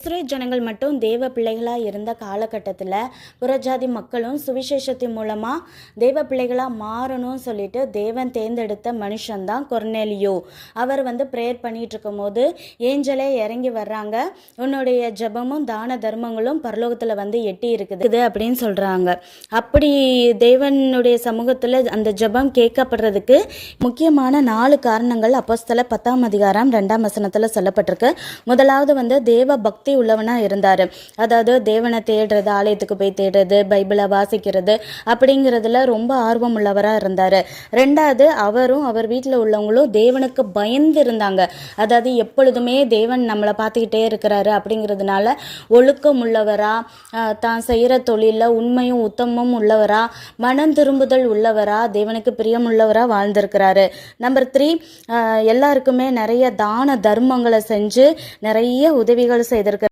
Israel ஜனங்கள் மட்டும் தேவ பிள்ளைகளாக இருந்த காலகட்டத்தில் புறஜாதி மக்களும் சுவிசேஷத்தின் மூலமாக தேவ பிள்ளைகளாக மாறணும்னு சொல்லிட்டு தேவன் தேர்ந்தெடுத்த மனுஷன்தான் கொர்னேலியோ. அவர் வந்து ப்ரேயர் பண்ணிட்டு இருக்கும்போது ஏஞ்சலே இறங்கி வர்றாங்க. உன்னுடைய ஜெபமும் தான தர்மங்களும் பரலோகத்தில் வந்து எட்டி இருக்குது அப்படின்னு சொல்கிறாங்க அப்படி தேவனுடைய சமூகத்தில் அந்த ஜெபம் கேட்கப்படுறதுக்கு முக்கியமான நாலு காரணங்கள் அப்போஸ்தல பத்தாம் அதிகாரம் ரெண்டாம் வசனத்தில் சொல்லப்பட்டிருக்கு. முதலாவது வந்து தேவ பக்தி உள்ளவனாக இருந்தார். அதாவது தேவனை தேடுறது ஆலயத்துக்கு போய் தேடுறது பைபிளை வாசிக்கிறது அப்படிங்கிறதுல ரொம்ப ஆர்வம் உள்ளவராக இருந்தார். ரெண்டாவது அவரும் அவர் வீட்டில் உள்ளவங்களும் தேவனுக்கு பயந்து இருந்தாங்க. அதாவது எப்பொழுதுமே தேவன் நம்மளை பார்த்துக்கிட்டே இருக்கிறாரு அப்படிங்கிறதுனால ஒழுக்கம் உள்ளவரா தான் செய்கிற தொழிலில் உண்மையும் உத்தமும் உள்ளவரா மனம் திரும்புதல் உள்ளவரா தேவனுக்கு பிரியம் உள்ளவரா வாழ்ந்திருக்கிறாரு. நம்பர் த்ரீ எல்லாருக்குமே நிறைய தான தர்மங்களை செஞ்சு நிறைய உதவிகள் செய்திருக்கிறாரு